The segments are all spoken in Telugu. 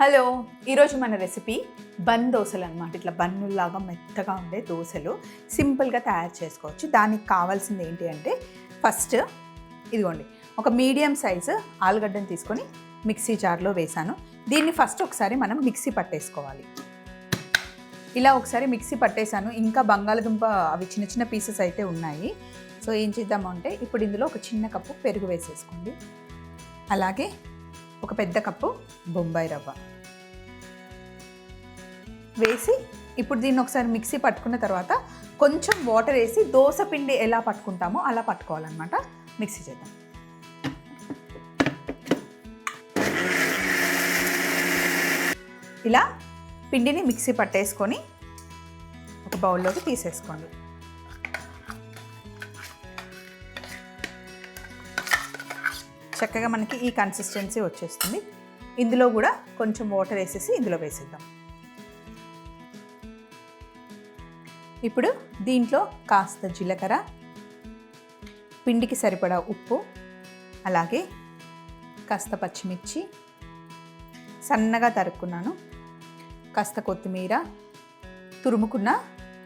హలో ఈరోజు మన రెసిపీ బన్ దోశలు అనమాట ఇట్లా బన్నుల్లాగా మెత్తగా ఉండే దోశలు సింపుల్గా తయారు చేసుకోవచ్చు. దానికి కావాల్సింది ఏంటి అంటే ఫస్ట్ ఇదిగోండి ఒక మీడియం సైజు ఆలుగడ్డను తీసుకొని మిక్సీ జార్లో వేసాను. దీన్ని ఫస్ట్ ఒకసారి మనం మిక్సీ పట్టేసుకోవాలి. ఇలా ఒకసారి మిక్సీ పట్టేశాను ఇంకా బంగాళదుంప అవి చిన్న చిన్న పీసెస్ అయితే ఉన్నాయి. సో ఏం చేద్దామంటే ఇప్పుడు ఇందులో ఒక చిన్న కప్పు పెరుగు వేసేసుకోండి. అలాగే ఒక పెద్ద కప్పు బొంబాయి రవ్వ. వేసి ఇప్పుడు దీన్ని ఒకసారి మిక్సీ పట్టుకున్న తర్వాత కొంచెం వాటర్ వేసి దోశ పిండి ఎలా పట్టుకుంటామో అలా పట్టుకోవాలన్నమాట. మిక్సీ చేద్దాం. ఇలా పిండిని మిక్సీ పట్టేసుకొని ఒక బౌల్లోకి తీసేసుకోండి. చక్కగా మనకి ఈ కన్సిస్టెన్సీ వచ్చేస్తుంది. ఇందులో కూడా కొంచెం వాటర్ వేసేసి ఇందులో వేసేద్దాం. ఇప్పుడు దీంట్లో కాస్త జీలకర్ర పిండికి సరిపడా ఉప్పు అలాగే కాస్త పచ్చిమిర్చి సన్నగా తరుక్కున్నాను. కాస్త కొత్తిమీర తురుముకున్న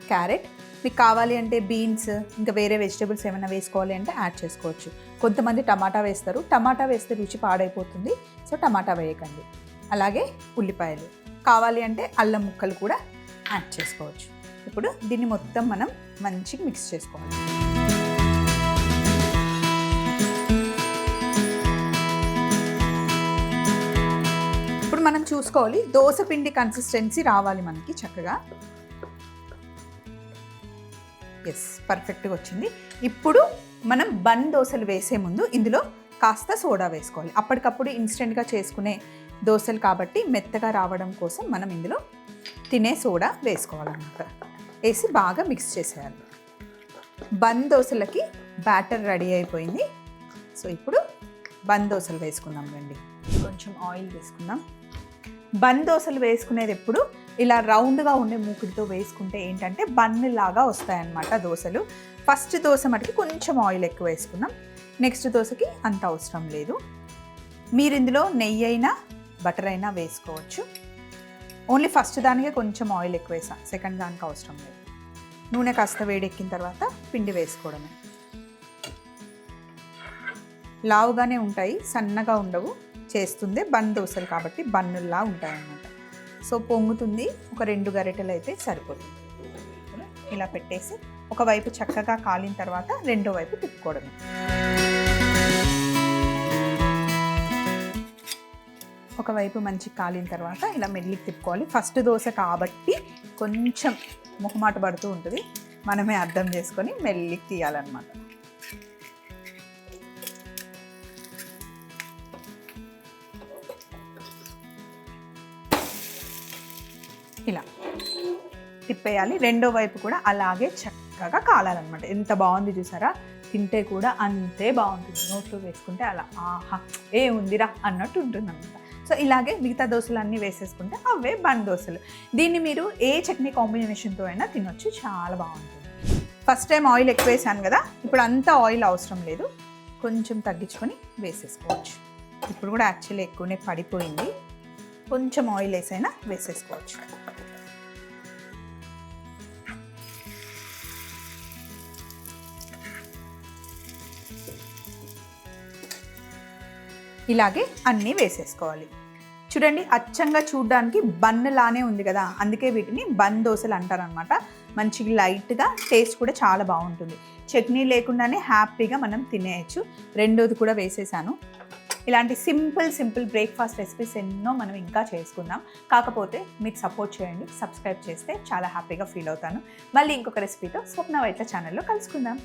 క్యారెట్ మీకు కావాలి అంటే బీన్స్ ఇంకా వేరే వెజిటేబుల్స్ ఏమైనా వేసుకోవాలి అంటే యాడ్ చేసుకోవచ్చు. కొంతమంది టమాటా వేస్తారు. టమాటా వేస్తే రుచి పాడైపోతుంది. సో టమాటా వేయకండి. అలాగే ఉల్లిపాయలు. కావాలి అంటే అల్లం ముక్కలు కూడా యాడ్ చేసుకోవచ్చు. ఇప్పుడు దీన్ని మొత్తం మనం మంచిగా మిక్స్ చేసుకోవాలి. ఇప్పుడు మనం చూసుకోవాలి. దోశ పిండి కన్సిస్టెన్సీ రావాలి మనకి చక్కగా. ఎస్ పర్ఫెక్ట్గా వచ్చింది. ఇప్పుడు మనం బన్ దోశలు వేసే ముందు ఇందులో కాస్త సోడా వేసుకోవాలి. అప్పటికప్పుడు ఇన్స్టెంట్గా చేసుకునే దోశలు కాబట్టి మెత్తగా రావడం కోసం మనం ఇందులో తినే సోడా వేసుకోవాలన్నమాట. వేసి బాగా మిక్స్ చేసేయాలి. బన్ దోశలకి బ్యాటర్ రెడీ అయిపోయింది. సో ఇప్పుడు బన్ దోశలు వేసుకుందాం రండి. కొంచెం ఆయిల్ వేసుకుందాం. బన్ దోశలు వేసుకునేది ఎప్పుడు? ఇలా రౌండ్గా ఉండే మూకుడితో వేసుకుంటే ఏంటంటే బన్ లాగా వస్తాయన్నమాట దోశలు. ఫస్ట్ దోశ మటుకి కొంచెం ఆయిల్ ఎక్కువ వేసుకున్నాం నెక్స్ట్ దోశకి అంత అవసరం లేదు. మీరు ఇందులో నెయ్యి అయినా బటర్ అయినా వేసుకోవచ్చు. ఓన్లీ ఫస్ట్ దానికే కొంచెం ఆయిల్ ఎక్కువ వేసాను సెకండ్ దానికి అవసరం లేదు. నూనె కాస్త వేడెక్కిన తర్వాత పిండి వేసుకోవడమే. లావుగానే ఉంటాయి సన్నగా ఉండవు చేస్తుంది బన్ దోశలు కాబట్టి బన్నుల్లా ఉంటాయన్నమాట. సో పొంగుతుంది. ఒక రెండు గరిటెలు అయితే సరిపోతుంది. ఇలా పెట్టేసి ఒకవైపు చక్కగా కాలిన తర్వాత రెండో వైపు తిప్పుకోవడం ఒకవైపు మంచి కాలిన తర్వాత ఇలా మెల్లికి తిప్పుకోవాలి. ఫస్ట్ దోశ కాబట్టి కొంచెం మొహమాట పడుతూ ఉంటుంది. మనమే అర్థం చేసుకొని మెల్లికి తీయాలన్నమాట. ఇలా తిప్పేయాలి. రెండో వైపు కూడా అలాగే చక్కగా కాలాలన్నమాట. ఎంత బాగుంది చూసారా? తింటే కూడా అంతే బాగుంటుంది. నోట్లో వేసుకుంటే అలా ఆహా ఏ ఉందిరా అన్నట్టు ఉంటుంది అనమాట సో ఇలాగే మిగతా దోశలు అన్నీ వేసేసుకుంటే అవే బన్ దోశలు. దీన్ని మీరు ఏ చట్నీ కాంబినేషన్తో అయినా తినొచ్చు. చాలా బాగుంటుంది. ఫస్ట్ టైం ఆయిల్ ఎక్కువ వేసాను కదా ఇప్పుడు అంత ఆయిల్ అవసరం లేదు. కొంచెం తగ్గించుకొని వేసేసుకోవచ్చు. ఇప్పుడు కూడా యాక్చువల్లీ ఎక్కువనే పడిపోయింది. కొంచెం ఆయిల్ వేసైనా వేసేసుకోవచ్చు. ఇలాగే అన్నీ వేసేసుకోవాలి. చూడండి అచ్చంగా చూడడానికి బన్ లానే ఉంది కదా అందుకే వీటిని బన్ దోశలు అంటారనమాట మంచిగా లైట్గా టేస్ట్ కూడా చాలా బాగుంటుంది. చట్నీ లేకుండానే హ్యాపీగా మనం తినేయచ్చు. రెండోది కూడా వేసేసాను. ఇలాంటి సింపుల్ సింపుల్ బ్రేక్ఫాస్ట్ రెసిపీస్ ఎన్నో మనం ఇంకా చేసుకుందాం కాకపోతే మీరు సపోర్ట్ చేయండి సబ్స్క్రైబ్ చేస్తే చాలా హ్యాపీగా ఫీల్ అవుతాను. మళ్ళీ ఇంకొక రెసిపీతో స్వప్న వైట్ల ఛానల్లో కలుసుకుందాం.